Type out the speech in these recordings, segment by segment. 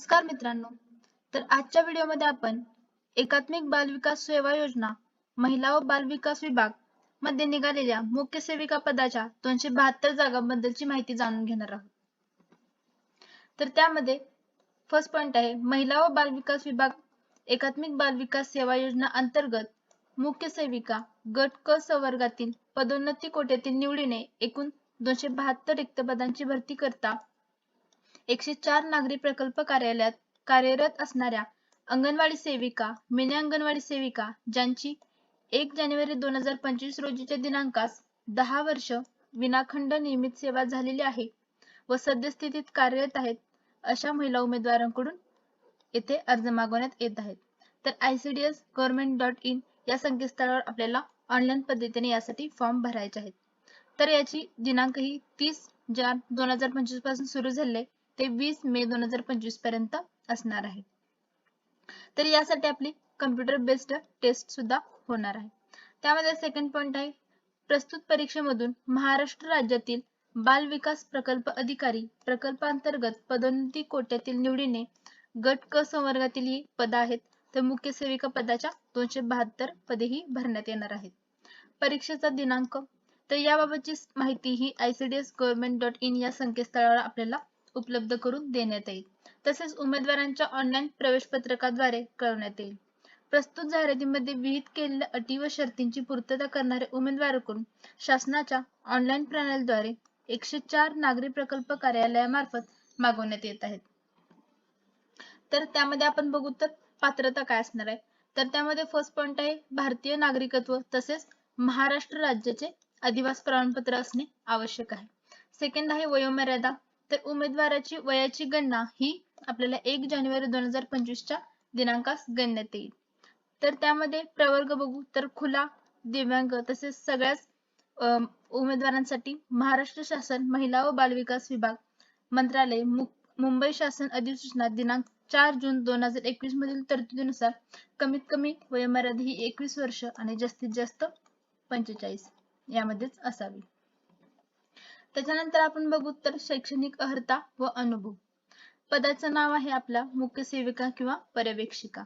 नमस्कार मित्रांनो. तर आजच्या व्हिडिओमध्ये आपण एकात्मिक बाल विकास सेवा योजना महिला व बाल विकास विभागमध्ये निघालेल्या मुख्य सेविका पदाच्या दोनशे बहात्तर जागांबद्दलची माहिती जाणून घेणार आहोत. तर त्यामध्ये फर्स्ट पॉइंट आहे महिला व बाल विकास विभाग एकात्मिक बाल विकास सेवा योजना अंतर्गत मुख्य सेविका गट क संवर्गातील पदोन्नती कोट्यातील निवडीने एकूण दोनशे बहात्तर रिक्त पदांची भरती करता एकशे चार नागरी प्रकल्प कार्यालयात कार्यरत असणाऱ्या अंगणवाडी सेविका मिनी अंगणवाडी सेविका ज्यांची एक जानेवारी दोन हजार पंचवीस रोजीच्या दिनांकास दहा वर्ष विनाखंड नियमित सेवा झालेली आहे व सद्यस्थितीत कार्यरत आहेत अशा महिला उमेदवारांकडून येथे अर्ज मागवण्यात येत आहेत. तर आयसीडीएस गव्हर्नमेंट डॉट इन या संकेतस्थळावर आपल्याला ऑनलाईन पद्धतीने यासाठी फॉर्म भरायचे आहेत. तर याची दिनांक ही तीस जान दोन हजार पंचवीसपासून सुरू झाले. ते वीस मे दोन हजार पंचवीसपर्यंत असणार आहे. तर यासाठी आपली कम्प्युटर बेस्ड टेस्ट सुद्धा होणार आहे. त्यामध्ये सेकंड पॉइंट आहे प्रस्तुत परीक्षेमधून महाराष्ट्र राज्यातील बाल विकास प्रकल्प अधिकारी प्रकल्पांतर्गत पदोन्नती कोट्यातील निवडीने गट क संवर्गातील ही पद आहेत तर मुख्य सेविका पदाच्या दोनशे बहात्तर पदेही भरण्यात येणार आहेत. परीक्षेचा दिनांक तर याबाबतची माहिती ही आयसीडीएस गव्हर्नमेंट डॉट इन या संकेतस्थळावर आपल्याला उपलब्ध करून देण्यात येईल. तसेच उमेदवारांच्या ऑनलाईन प्रवेश पत्रकाद्वारे कळवण्यात येईल. प्रस्तुत जाहिरातीमध्ये विहित केलेल्या अटी व शर्तींची पूर्तता करणारे उमेदवाराकडून शासनाच्या ऑनलाईन प्रणालीद्वारे एकशे चार नागरी प्रकल्प कार्यालयामार्फत मागवण्यात येत आहेत. तर त्यामध्ये आपण बघू तर पात्रता काय असणार आहे. तर त्यामध्ये फर्स्ट पॉइंट आहे भारतीय नागरिकत्व तसेच महाराष्ट्र राज्याचे अधिवास प्रमाणपत्र असणे आवश्यक आहे. सेकंड आहे वयोमर्यादा. तर उमेदवाराची वयाची गणना ही आपल्याला एक जानेवारी दोन हजार पंचवीसच्या दिनांकास गणण्यात येईल. तर त्यामध्ये प्रवर्ग बघू तर खुला दिव्यांग तसेच सगळ्याच उमेदवारांसाठी महाराष्ट्र शासन महिला व बालविकास विभाग मंत्रालय मुंबई शासन अधिसूचना दिनांक चार जून दोन हजार एकवीस मधील तरतुदीनुसार कमीत कमी वयोमर्यादा ही एकवीस वर्ष आणि जास्तीत जास्त पंचेचाळीस यामध्येच असावी. त्याच्यानंतर आपण बघू तर शैक्षणिक अर्हता व अनुभव. पदाचं नाव आहे आपला मुख्य सेविका किंवा पर्यवेक्षिका.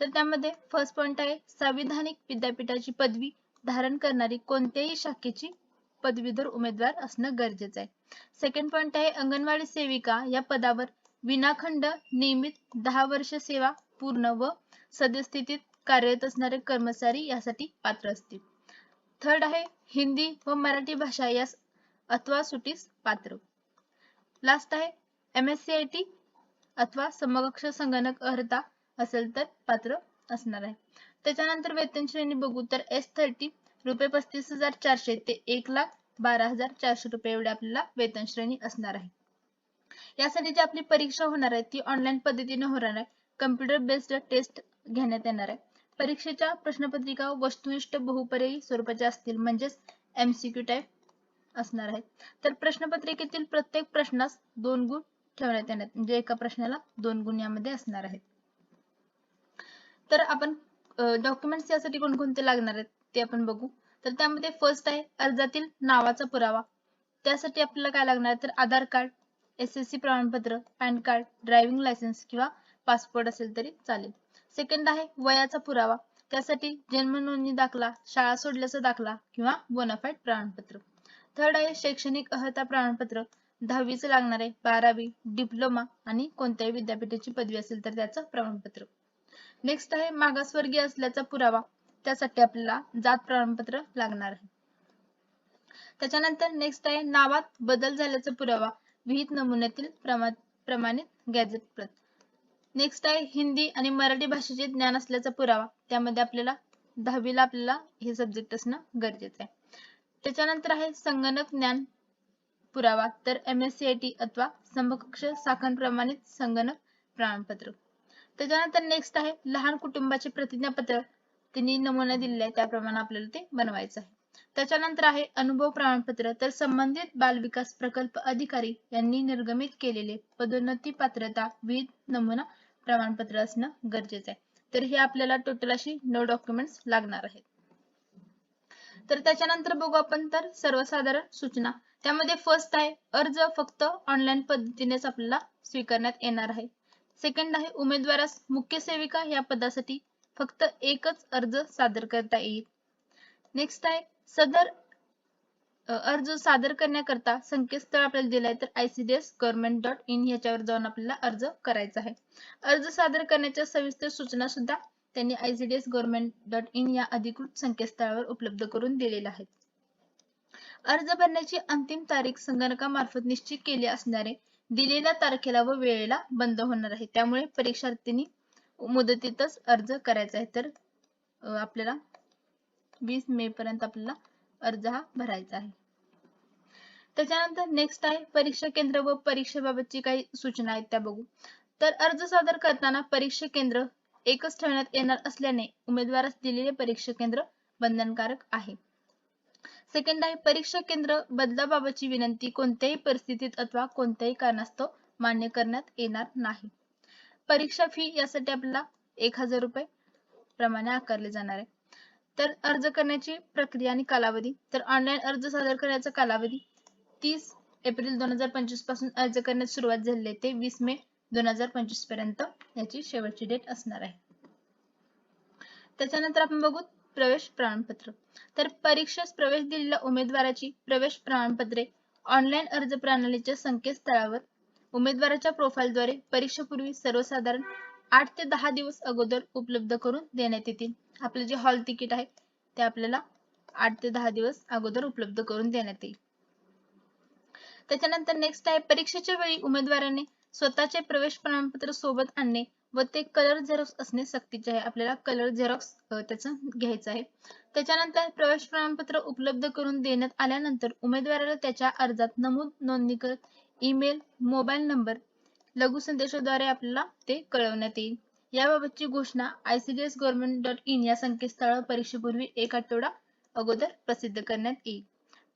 तर त्यामध्ये फर्स्ट पॉइंट आहे संविधानिक विद्यापीठाची पदवी धारण करणारी कोणत्याही शाखेची पदवीधर उमेदवार असणं गरजेचं आहे. सेकंड पॉइंट आहे अंगणवाडी सेविका या पदावर विनाखंड नियमित दहा वर्ष सेवा पूर्ण व सद्यस्थितीत कार्यरत असणारे कर्मचारी यासाठी पात्र असतील. थर्ड आहे हिंदी व मराठी भाषा या अथवा सुटीस पात्र. लास्ट आहे M S C I T अथवा समकक्ष संगणक अर्हता असेल तर पात्र असणार आहे. त्याच्यानंतर वेतन श्रेणी बघू तर एस थर्टी रुपये पस्तीस हजार चारशे ते एक लाख बारा हजार चारशे रुपये एवढे आपल्याला वेतन श्रेणी असणार आहे. यासाठी जी आपली परीक्षा होणार आहे ती ऑनलाईन पद्धतीने होणार आहे. कम्प्युटर बेस्ड टेस्ट घेण्यात येणार आहे. परीक्षेच्या प्रश्नपत्रिका वस्तुनिष्ठ बहुपर्यायी स्वरूपाच्या असतील म्हणजेच एमसीक्यू टाईप असणार आहेत. तर प्रश्नपत्रिकेतील प्रत्येक प्रश्नास दोन गुण ठेवण्यात येणार म्हणजे एका प्रश्नाला दोन गुण यामध्ये असणार आहेत. तर आपण डॉक्युमेंट्स यासाठी कोणकोणते लागणार आहेत ते आपण बघू. तर त्यामध्ये फर्स्ट आहे अर्जातील नावाचा पुरावा. त्यासाठी आपल्याला काय लागणार तर Aadhaar card S S C प्रमाणपत्र पॅन कार्ड ड्रायव्हिंग लायसन्स किंवा पासपोर्ट असेल तरी चालेल. सेकंड आहे वयाचा पुरावा. त्यासाठी जन्म नोंदणी दाखला शाळा सोडल्याचा दाखला किंवा बोनाफाईड प्रमाणपत्र. थर्ड आहे शैक्षणिक अर्हता प्रमाणपत्र. दहावीचं लागणार आहे बारावी डिप्लोमा आणि कोणत्याही विद्यापीठाची पदवी असेल तर त्याचं प्रमाणपत्र. नेक्स्ट आहे मागासवर्गीय असल्याचा पुरावा. त्यासाठी आपल्याला जात प्रमाणपत्र लागणार आहे. त्याच्यानंतर नेक्स्ट आहे नावात बदल झाल्याचा पुरावा. विहित नमुन्यातील प्रमाणित गॅझेट प्रत. नेक्स्ट आहे हिंदी आणि मराठी भाषेचे ज्ञान असल्याचा पुरावा. त्यामध्ये आपल्याला दहावीला आपल्याला हे सब्जेक्ट असणं गरजेचं आहे. त्याच्यानंतर आहे संगणक ज्ञान पुरावा. तर M S C I T अथवा समकक्ष साखन प्रमाणित संगणक प्रमाणपत्र. त्याच्यानंतर नेक्स्ट आहे लहान कुटुंबाचे प्रतिज्ञापत्र. त्यांनी नमुना दिलेले आहे त्याप्रमाणे आपल्याला ते बनवायचं आहे. त्याच्यानंतर आहे अनुभव प्रमाणपत्र. तर संबंधित बाल विकास प्रकल्प अधिकारी यांनी निर्गमित केलेले पदोन्नती पात्रता विविध नमुना प्रमाणपत्र असणं गरजेचं आहे. तर हे आपल्याला टोटल अशी नऊ डॉक्युमेंट्स लागणार आहेत. तर त्याच्यानंतर बघू आपण तर सर्वसाधारण सूचना. त्यामध्ये फर्स्ट आहे अर्ज फक्त ऑनलाईन पद्धतीनेच आपल्याला स्वीकारण्यात येणार आहे. सेकंड आहे उमेदवारास मुख्य सेविका या पदासाठी फक्त एकच अर्ज सादर करता येईल. नेक्स्ट आहे सदर अर्ज सादर करण्याकरता संकेतस्थळ आपल्याला दिलं आहे तर आयसीडीएस गव्हर्नमेंट डॉट इन ह्याच्यावर जाऊन आपल्याला अर्ज करायचा आहे. अर्ज सादर करण्याच्या सविस्तर सूचना सुद्धा त्यांनी आयसीडीएस गव्हर्नमेंट डॉट इन या अधिकृत संकेतस्थळावर उपलब्ध करून दिलेला आहे अर्ज भरण्याची अंतिम तारीख संगणकामार्फत निश्चित केली असणारे दिलेल्या तारखेला व वेळेला बंद होणार आहे. त्यामुळे परीक्षार्थींनी मुदतीतच अर्ज करायचा आहे. तर आपल्याला वीस मे पर्यंत आपल्याला अर्ज हा भरायचा आहे. त्याच्यानंतर नेक्स्ट आहे परीक्षा केंद्र व परीक्षेबाबतची काही सूचना आहेत त्या बघू. तर अर्ज सादर करताना परीक्षा केंद्र एकच ठेवण्यात येणार असल्याने उमेदवारास दिलेले परीक्षा केंद्र बंधनकारक आहे. सेकंड आहे परीक्षा केंद्र बदलाबाबतची विनंती कोणत्याही परिस्थितीत अथवा कोणत्याही कारणास्तव मान्य करण्यात येणार नाही. परीक्षा फी यासाठी आपल्याला एक हजार रुपये प्रमाणे आकारले जाणार आहे. तर अर्ज करण्याची प्रक्रिया आणि कालावधी तर ऑनलाईन अर्ज सादर करण्याचा कालावधी तीस एप्रिल दोन हजार पंचवीसपासून अर्ज करण्यास सुरुवात झालेली आहे ते वीस मे दोन हजार पंचवीसपर्यंत. याची शेवटची डेट असणार आहे. त्याच्यानंतर आपण बघू प्रवेश प्रमाणपत्र. तर परीक्षेस प्रवेश दिलेल्या उमेदवाराची प्रवेश प्रमाणपत्रे ऑनलाईन अर्ज प्रणालीच्या संकेतस्थळावर उमेदवाराच्या प्रोफाईलद्वारे परीक्षेपूर्वी सर्वसाधारण आठ ते दहा दिवस अगोदर उपलब्ध करून देण्यात येतील. आपले जे हॉल तिकीट आहे ते आपल्याला आठ ते दहा दिवस अगोदर उपलब्ध करून देण्यात येईल. त्याच्यानंतर नेक्स्ट आहे परीक्षेच्या वेळी उमेदवाराने स्वतःचे प्रवेश प्रमाणपत्र सोबत आणणे व ते कलर झेरॉक्स असणे सक्तीचे आहे. आपल्याला कलर झेरॉक्स त्याचं घ्यायचं आहे. त्याच्यानंतर प्रवेश प्रमाणपत्र उपलब्ध करून देण्यात आल्यानंतर उमेदवाराला त्याच्या अर्जात नमूद नोंदणीकृत ईमेल मोबाईल नंबर लघु संदेशाद्वारे आपल्याला ते कळवण्यात येईल. याबाबतची घोषणा I C D S government dot in या संकेतस्थळावर परीक्षेपूर्वी एक आठवडा अगोदर प्रसिद्ध करण्यात येईल.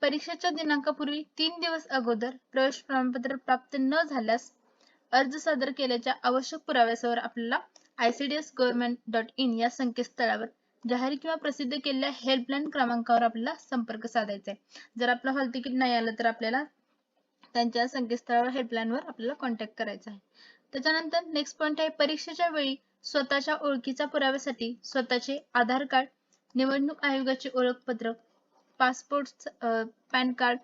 परीक्षेच्या दिनांकापूर्वी तीन दिवस अगोदर प्रवेश प्रमाणपत्र प्राप्त न झाल्यास अर्ज सादर केल्याच्या आवश्यक पुराव्यासह आपल्याला आयसीडीएस गव्हर्नमेंट डॉट इन या संकेतस्थळावर जाहीर किंवा प्रसिद्ध केलेल्या हेल्पलाईन क्रमांकावर आपल्याला संपर्क साधायचा आहे. जर आपलं हॉल तिकीट नाही आलं तर आपल्याला त्यांच्या संकेतस्थळावर हेल्पलाईनवर आपल्याला कॉन्टॅक्ट करायचा आहे. त्याच्यानंतर नेक्स्ट पॉईंट आहे परीक्षेच्या वेळी स्वतःच्या ओळखीचा पुराव्यासाठी स्वतःचे आधार कार्ड निवडणूक आयोगाचे ओळखपत्र पासपोर्ट पॅन कार्ड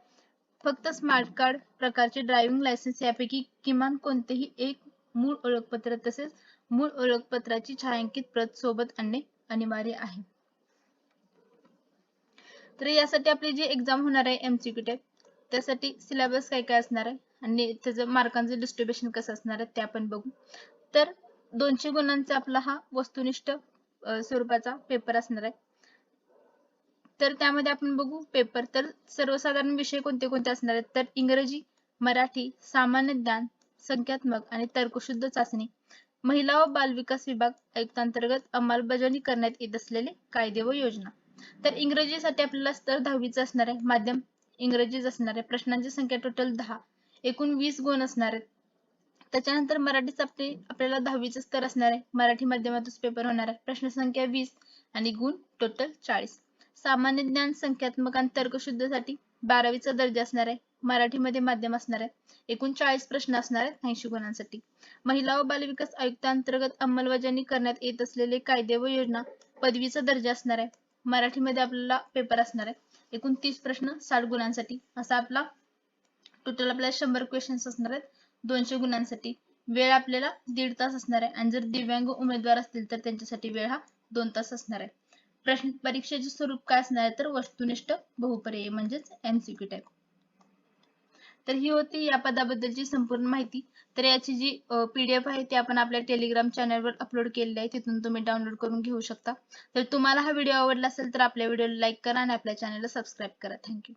फक्त स्मार्ट कार्ड प्रकारचे ड्रायव्हिंग लायसन्स यापैकी किमान कोणतेही एक मूळ ओळखपत्र तसेच मूळ ओळखपत्राची छायांकित प्रत सोबत आणणे अनिवार्य आहे. तर यासाठी आपली जी एक्झाम होणार आहे एमसीक्यू टाईप त्यासाठी सिलेबस काय काय असणार आहे आणि त्याचं मार्कांचं डिस्ट्रीब्युशन कसं असणार आहे ते आपण बघू. तर दोनशे गुणांचा आपला हा वस्तुनिष्ठ स्वरूपाचा पेपर असणार आहे. तर त्यामध्ये आपण बघू पेपर तर सर्वसाधारण विषय कोणते कोणते असणार आहेत? तर इंग्रजी मराठी सामान्य ज्ञान संख्यात्मक आणि तर्कशुद्ध चाचणी. महिला व बाल विकास विभाग आयुक्तांतर्गत अंमलबजावणी करण्यात येत असलेले कायदे व योजना. तर इंग्रजीसाठी आपल्याला स्तर दहावीचा असणार आहे. माध्यम इंग्रजीच असणार आहे. प्रश्नांची संख्या टोटल दहा. एकूण वीस गुण असणार आहेत. त्याच्यानंतर मराठीच आपले आपल्याला दहावीचं स्तर असणार आहे. मराठी माध्यमातूनच पेपर होणार आहे. प्रश्न संख्या वीस आणि गुण टोटल चाळीस. सामान्य ज्ञान संख्यात्मक आणि तर्कशुद्धसाठी बारावीचा दर्जा असणार आहे. मराठीमध्ये माध्यम असणार आहे. एकूण चाळीस प्रश्न असणार आहेत ऐंशी गुणांसाठी. महिला व बालविकास आयुक्तांतर्गत अंमलबजावणी करण्यात येत असलेले कायदे व योजना पदवीचा दर्जा असणार आहे. मराठीमध्ये आपल्याला पेपर असणार आहे. एकूण तीस प्रश्न साठ गुणांसाठी. असा आपला टोटल आपल्याला शंभर क्वेश्चन्स असणार आहेत. दोनशे गुणांसाठी. वेळ आपल्याला दीड तास असणार आहे. आणि जर दिव्यांग उमेदवार असतील तर त्यांच्यासाठी वेळ हा दोन तास असणार आहे. प्रश्न परीक्षेचे स्वरूप काय असणार तर वस्तुनिष्ठ बहुपर्याय म्हणजेच एमसीक्यू टाईप तर ही होती या पदाबद्दलची संपूर्ण माहिती. तर याची जी पीडीएफ आहे ती आपण आपल्या टेलिग्राम चॅनलवर अपलोड केलेली आहे. तिथून तुम्ही डाउनलोड करून घेऊ शकता. तर तुम्हाला हा व्हिडिओ आवडला असेल तर आपल्या व्हिडिओला लाईक करा आणि आपल्या चॅनलला सबस्क्राईब करा. थँक्यू